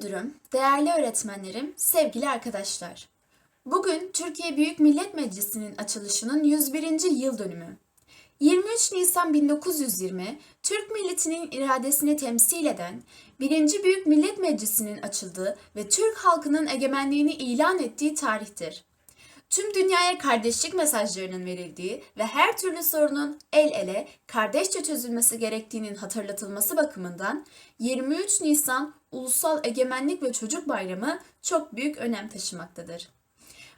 müdürüm, değerli öğretmenlerim, sevgili arkadaşlar. Bugün Türkiye Büyük Millet Meclisi'nin açılışının 101. yıl dönümü. 23 Nisan 1920, Türk milletinin iradesini temsil eden 1. Büyük Millet Meclisi'nin açıldığı ve Türk halkının egemenliğini ilan ettiği tarihtir. Tüm dünyaya kardeşlik mesajlarının verildiği ve her türlü sorunun el ele, kardeşçe çözülmesi gerektiğinin hatırlatılması bakımından 23 Nisan Ulusal Egemenlik ve Çocuk Bayramı çok büyük önem taşımaktadır.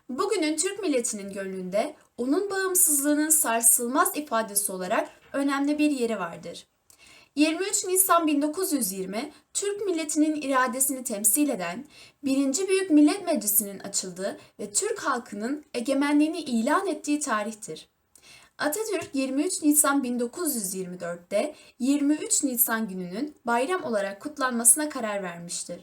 Bugünün Türk milletinin gönlünde onun bağımsızlığının sarsılmaz ifadesi olarak önemli bir yeri vardır. 23 Nisan 1920 Türk milletinin iradesini temsil eden 1. Büyük Millet Meclisi'nin açıldığı ve Türk halkının egemenliğini ilan ettiği tarihtir. Atatürk 23 Nisan 1924'te 23 Nisan gününün bayram olarak kutlanmasına karar vermiştir.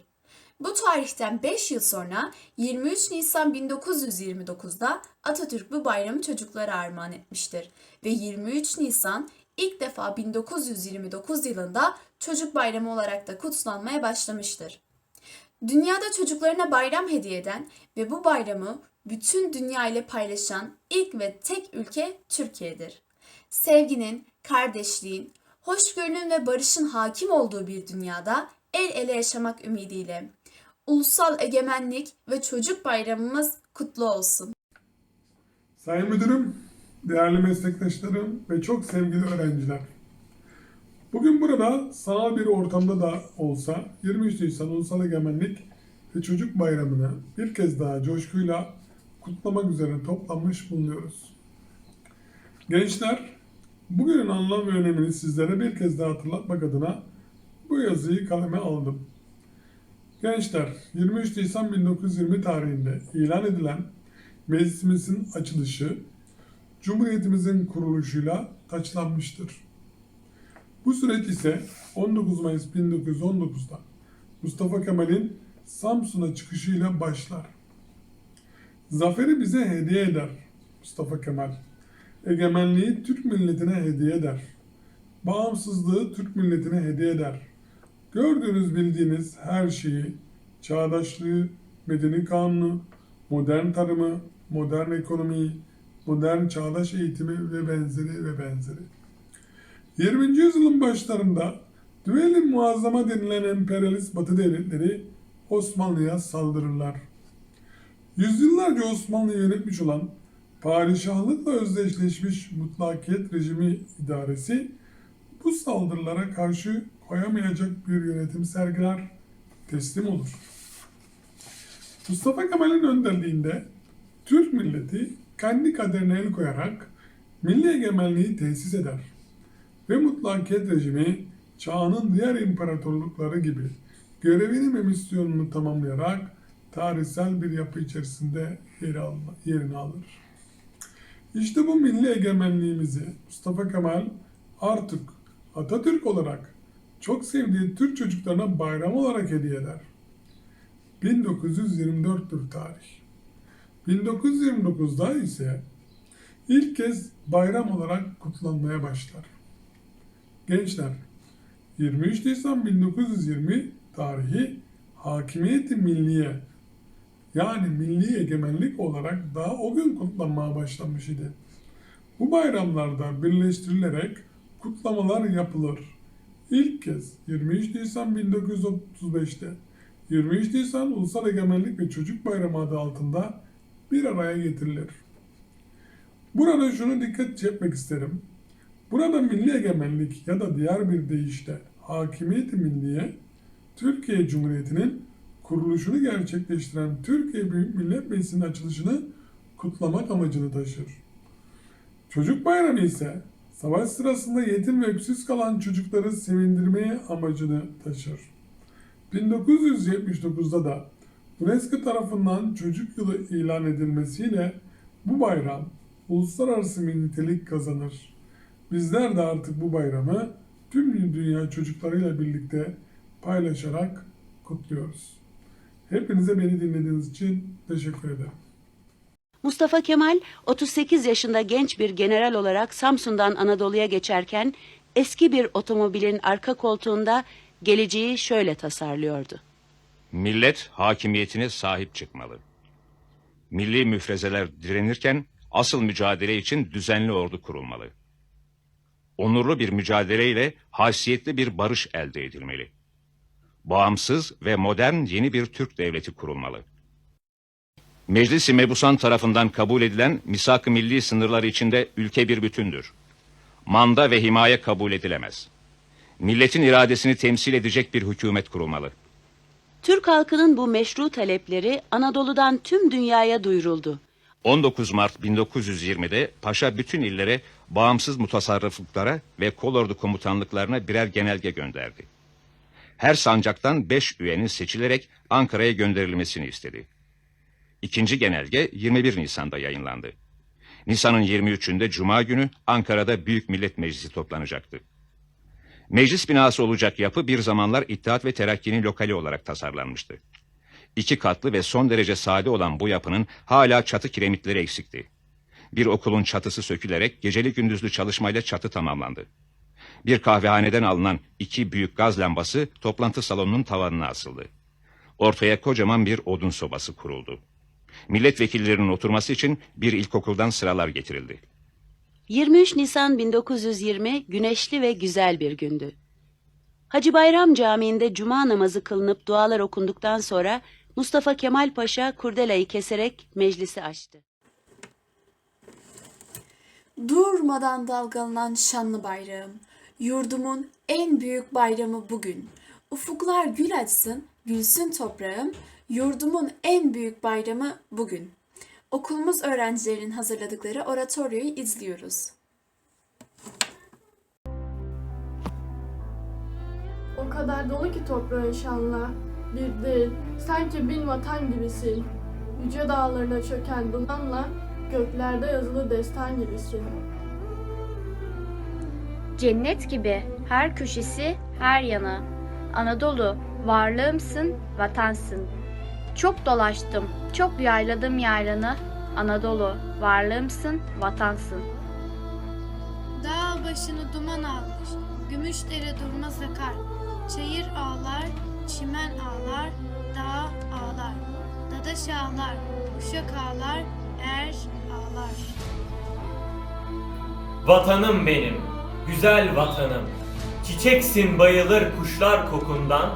Bu tarihten 5 yıl sonra 23 Nisan 1929'da Atatürk bu bayramı çocuklara armağan etmiştir ve 23 Nisan ilk defa 1929 yılında Çocuk Bayramı olarak da kutlanmaya başlamıştır. Dünyada çocuklarına bayram hediye eden ve bu bayramı bütün dünya ile paylaşan ilk ve tek ülke Türkiye'dir. Sevginin, kardeşliğin, hoşgörünün ve barışın hakim olduğu bir dünyada el ele yaşamak ümidiyle Ulusal Egemenlik ve Çocuk Bayramımız kutlu olsun. Sayın Müdürüm, değerli meslektaşlarım ve çok sevgili öğrenciler. Bugün burada sanal bir ortamda da olsa 23 Nisan Ulusal Egemenlik ve Çocuk Bayramı'nı bir kez daha coşkuyla kutlamak üzere toplanmış bulunuyoruz. Gençler, bugünün anlam ve önemini sizlere bir kez daha hatırlatmak adına bu yazıyı kaleme aldım. Gençler, 23 Nisan 1920 tarihinde ilan edilen meclisimizin açılışı Cumhuriyetimizin kuruluşuyla taçlanmıştır. Bu süreç ise 19 Mayıs 1919'da Mustafa Kemal'in Samsun'a çıkışıyla başlar. Zaferi bize hediye eder Mustafa Kemal. Egemenliği Türk milletine hediye eder. Bağımsızlığı Türk milletine hediye eder. Gördüğünüz bildiğiniz her şeyi, çağdaşlığı, medeni kanunu, modern tarımı, modern ekonomiyi, modern çağdaş eğitimi ve benzeri ve benzeri. 20. yüzyılın başlarında Düveli Muazzama denilen emperyalist Batı devletleri Osmanlı'ya saldırırlar. Yüzyıllarca Osmanlı'yı yönetmiş olan padişahlıkla özdeşleşmiş mutlakiyet rejimi idaresi bu saldırılara karşı koyamayacak bir yönetim sergiler, teslim olur. Mustafa Kemal'in önderliğinde Türk milleti kendi kaderine el koyarak milli egemenliği tesis eder ve mutlakiyet rejimi çağının diğer imparatorlukları gibi görevini ve misyonunu tamamlayarak tarihsel bir yapı içerisinde yerini alır. İşte bu milli egemenliğimizi Mustafa Kemal artık Atatürk olarak çok sevdiği Türk çocuklarına bayram olarak hediye eder. 1924'tür tarih. 1929'da ise ilk kez bayram olarak kutlanmaya başlar. Gençler, 23 Nisan 1920 tarihi hakimiyeti milliye yani milli egemenlik olarak daha o gün kutlanmaya başlamış idi. Bu bayramlarda birleştirilerek kutlamalar yapılır. İlk kez 23 Nisan 1935'te 23 Nisan Ulusal Egemenlik ve Çocuk Bayramı adı altında bir araya getirilir. Burada şunu dikkat çekmek isterim. Burada milli egemenlik ya da diğer bir deyişle hakimiyeti milliye Türkiye Cumhuriyeti'nin kuruluşunu gerçekleştiren Türkiye Büyük Millet Meclisi'nin açılışını kutlamak amacını taşır. Çocuk Bayramı ise savaş sırasında yetim ve öksüz kalan çocukları sevindirmeye amacını taşır. 1979'da da UNESCO tarafından çocuk yılı ilan edilmesiyle bu bayram uluslararası bir nitelik kazanır. Bizler de artık bu bayramı tüm dünya çocuklarıyla birlikte paylaşarak kutluyoruz. Hepinize beni dinlediğiniz için teşekkür ederim. Mustafa Kemal 38 yaşında genç bir general olarak Samsun'dan Anadolu'ya geçerken eski bir otomobilin arka koltuğunda geleceği şöyle tasarlıyordu. Millet hakimiyetine sahip çıkmalı. Milli müfrezeler direnirken asıl mücadele için düzenli ordu kurulmalı. Onurlu bir mücadeleyle haysiyetli bir barış elde edilmeli. Bağımsız ve modern yeni bir Türk devleti kurulmalı. Meclis-i Mebusan tarafından kabul edilen misak-ı milli sınırları içinde ülke bir bütündür. Manda ve himaye kabul edilemez. Milletin iradesini temsil edecek bir hükümet kurulmalı. Türk halkının bu meşru talepleri Anadolu'dan tüm dünyaya duyuruldu. 19 Mart 1920'de Paşa bütün illere bağımsız mutasarrıflıklara ve kolordu komutanlıklarına birer genelge gönderdi. Her sancaktan 5 üyenin seçilerek Ankara'ya gönderilmesini istedi. İkinci genelge 21 Nisan'da yayınlandı. Nisan'ın 23'ünde Cuma günü Ankara'da Büyük Millet Meclisi toplanacaktı. Meclis binası olacak yapı bir zamanlar İttihat ve Terakki'nin lokali olarak tasarlanmıştı. İki katlı ve son derece sade olan bu yapının hala çatı kiremitleri eksikti. Bir okulun çatısı sökülerek geceli gündüzlü çalışmayla çatı tamamlandı. Bir kahvehaneden alınan iki büyük gaz lambası toplantı salonunun tavanına asıldı. Ortaya kocaman bir odun sobası kuruldu. Milletvekillerinin oturması için bir ilkokuldan sıralar getirildi. 23 Nisan 1920 güneşli ve güzel bir gündü. Hacı Bayram Camii'nde cuma namazı kılınıp dualar okunduktan sonra Mustafa Kemal Paşa kurdelayı keserek meclisi açtı. Durmadan dalgalanan şanlı bayrağım, yurdumun en büyük bayramı bugün. Ufuklar gül açsın, gülsün toprağım, yurdumun en büyük bayramı bugün. Okulumuz öğrencilerinin hazırladıkları oratoryoyu izliyoruz. O kadar dolu ki toprağın şanla. Bir değil, sanki bin vatan gibisin. Yüce dağlarına çöken dumanla, göklerde yazılı destan gibisin. Cennet gibi her köşesi, her yanı. Anadolu, varlığımsın, vatansın. Çok dolaştım, çok yayladım yaylanı. Anadolu, varlığımsın, vatansın. Dağ başını duman almış, gümüşdere durmaz akar. Çayır ağlar, çimen ağlar, dağ ağlar. Dadaş ağlar, uşak ağlar, er ağlar. Vatanım benim, güzel vatanım. Çiçeksin bayılır kuşlar kokundan.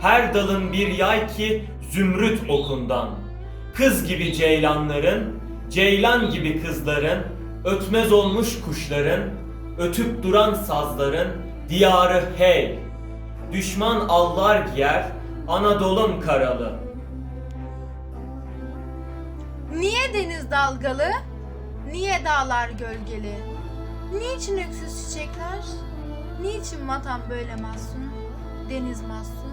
Her dalın bir yay ki zümrüt okundan. Kız gibi ceylanların, ceylan gibi kızların, ötmez olmuş kuşların, ötüp duran sazların, diyarı hey. Düşman allar giyer, Anadolu'm karalı. Niye deniz dalgalı? Niye dağlar gölgeli? Niçin öksüz çiçekler? Niçin vatan böyle mahzun? Deniz mahzun,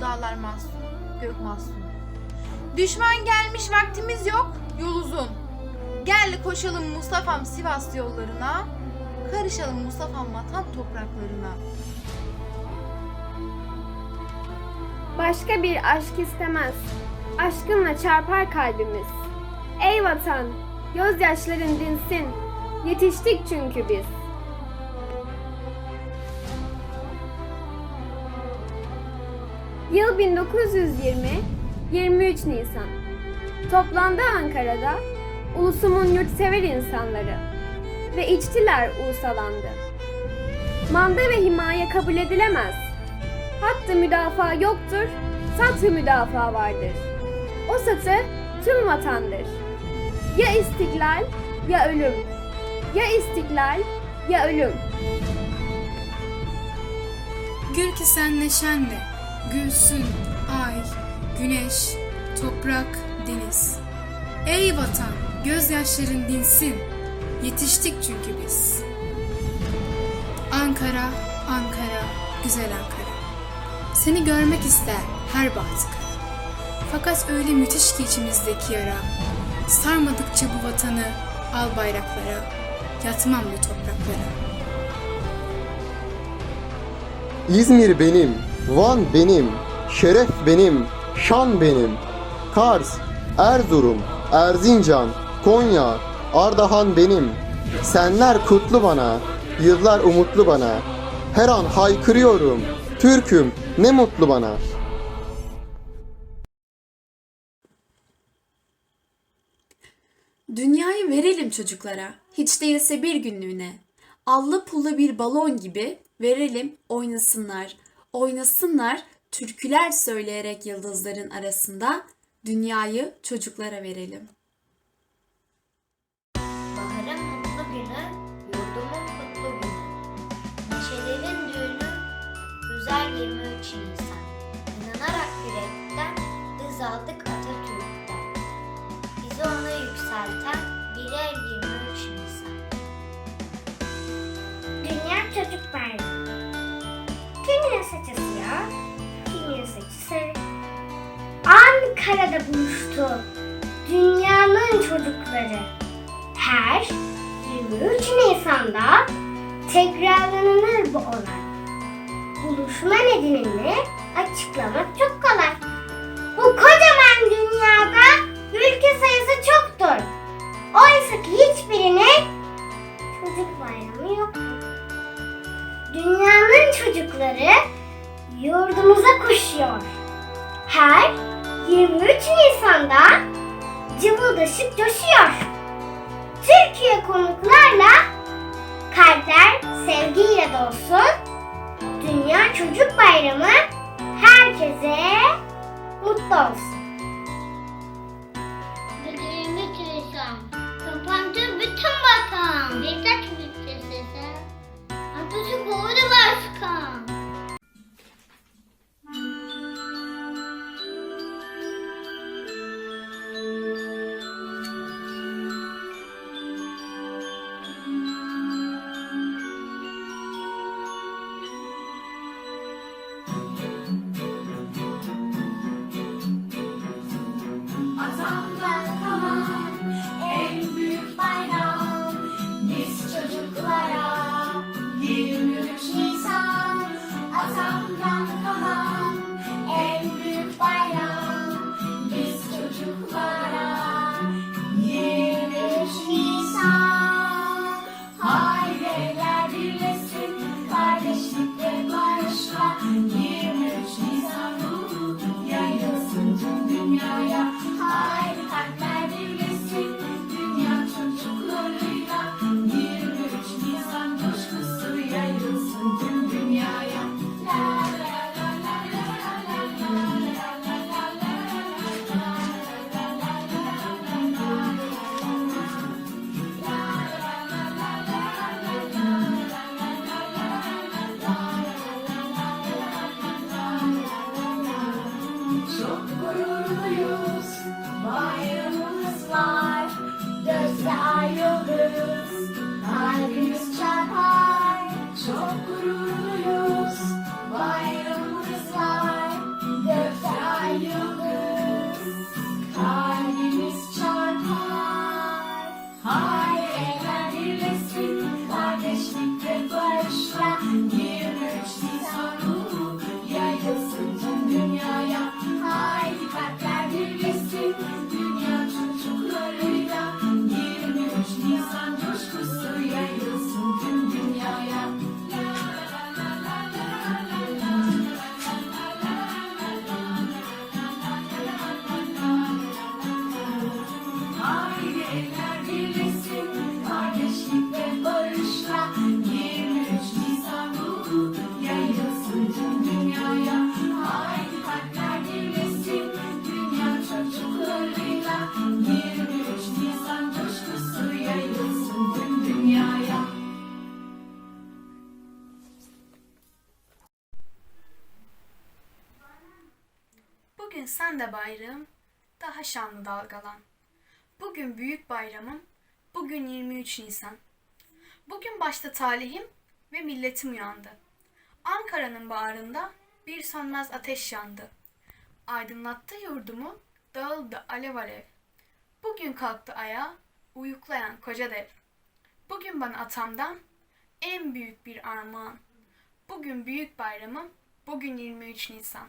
dağlar mahzun, gök mahzun. Düşman gelmiş vaktimiz yok, yol uzun. Gel koşalım Mustafa'm Sivas yollarına, karışalım Mustafa'm vatan topraklarına. Başka bir aşk istemez. Aşkınla çarpar kalbimiz. Ey vatan, gözyaşların dinsin. Yetiştik çünkü biz. Yıl 1920, 23 Nisan. Toplandı Ankara'da ulusumun yurtsever insanları ve içtiler ulusalandı. Manda ve himaye kabul edilemez. Hattı müdafaa yoktur, satı müdafaa vardır. O satı tüm vatandır. Ya istiklal ya ölüm. Ya istiklal ya ölüm. Gül ki sen neşenle, gülsün ay, güneş, toprak, deniz. Ey vatan, gözyaşların dinsin, yetiştik çünkü biz. Ankara, Ankara, güzel Ankara. Seni görmek ister her bahtı. Fakat öyle müthiş ki içimizdeki yara. Sarmadıkça bu vatanı al bayraklara, yatmam bu topraklara. İzmir benim, Van benim, şeref benim, şan benim. Kars, Erzurum, Erzincan, Konya, Ardahan benim. Senler kutlu bana, yıllar umutlu bana. Her an haykırıyorum, Türk'üm ne mutlu bana. Dünyayı verelim çocuklara, hiç değilse bir günlüğüne. Allı pullu bir balon gibi verelim oynasınlar. Oynasınlar türküler söyleyerek yıldızların arasında dünyayı çocuklara verelim. Ankara'da buluştu dünyanın çocukları. Her 23 Nisan'da tekrarlanır bu olay. Buluşma nedenini açıklamak çok kolay. Bu kocaman dünyada ülke sayısı çoktur. Oysa ki hiçbirinin çocuk bayramı yoktur. Dünyanın çocukları yurdumuza koşuyor. Her 23 Nisan'da cıvıldaşıp coşuyor. Türkiye konuklarla kalpler sevgiyle dolsun. Dünya Çocuk Bayramı herkese mutlu olsun. Gururluyuz, bayramımız var. Gözde ay yıldız, kalbimiz çarpar. Çok gururluyuz, dalgalan. Bugün büyük bayramım, bugün 23 Nisan. Bugün başta talihim ve milletim uyandı. Ankara'nın bağrında bir sönmez ateş yandı. Aydınlattı yurdumu, dağıldı alev alev. Bugün kalktı ayağa, uyuklayan koca dev. Bugün bana atamdan en büyük bir armağan. Bugün büyük bayramım, bugün 23 Nisan.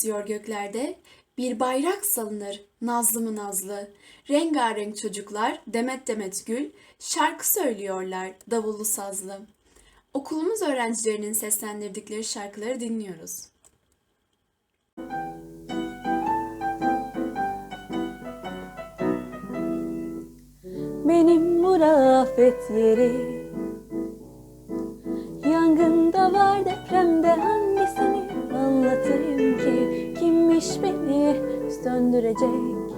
esiyor göklerde, bir bayrak salınır nazlı mı nazlı. Rengarenk çocuklar demet demet gül, şarkı söylüyorlar davullu sazlı. Okulumuz öğrencilerinin seslendirdikleri şarkıları dinliyoruz. Benim bu rafet yeri Yangında var depremde hangisini anlatayım ki Kimmiş beni söndürecek.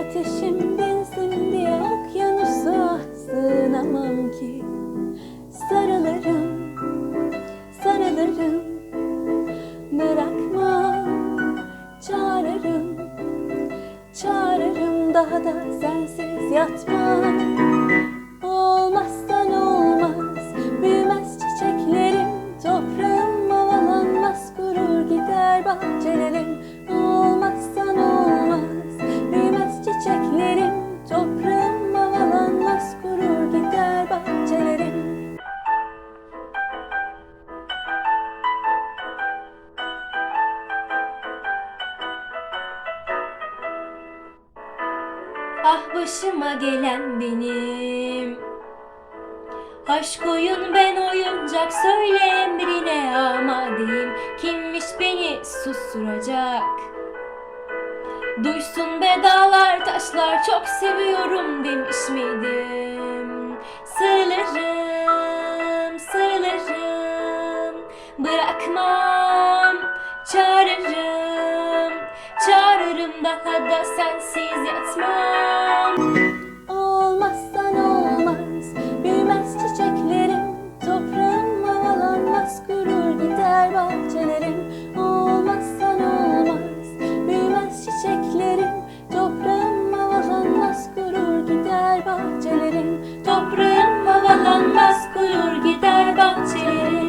Ateşim dinsin diye okyanusa sığınamam ki Sarılırım, sarılırım. Bırakmam, çağırırım Çağırırım. Daha da sensiz yatmam Beni susturacak. Duysun be dağlar taşlar çok seviyorum demiş miydim? Sarılırım sarılırım Bırakmam çağırırım Çağırırım daha da sensiz yatmam. Olmazsan olmaz Büyümez çiçeklerim Toprağım havalanmaz Kurur gider bahçelerim havalanmaz kurur gider bahçelerim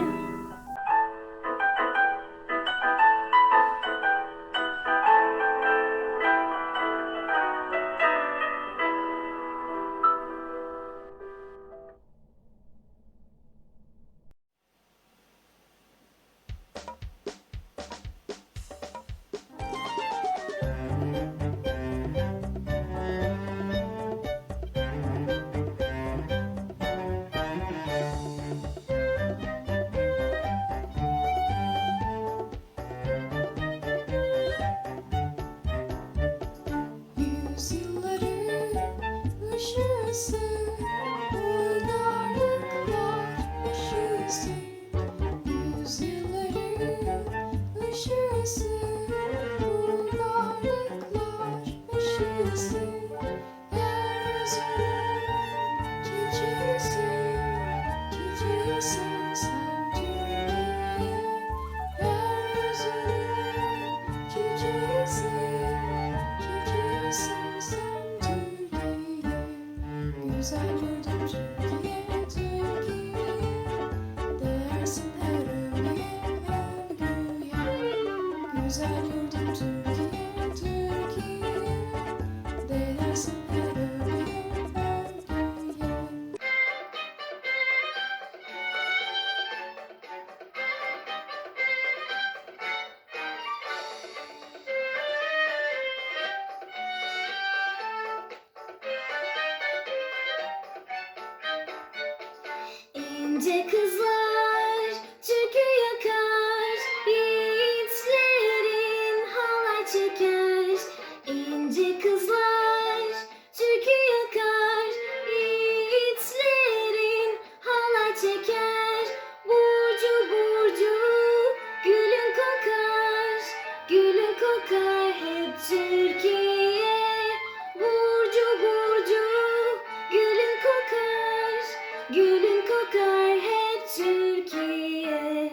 Gülün kokar hep Türkiye.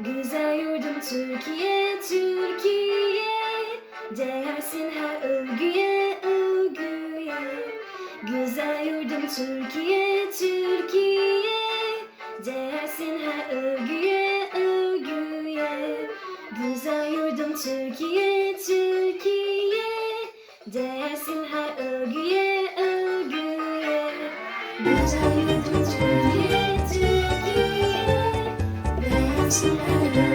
Güzel yurdum Türkiye, Türkiye. Değersin her övgüye, övgüye. Güzel yurdum Türkiye, Türkiye. Değersin her övgüye, övgüye. Güzel yurdum Türkiye, Türkiye. Değersin her övgüye, övgüye. Güzel yurdum Türkiye, Türkiye Değersin her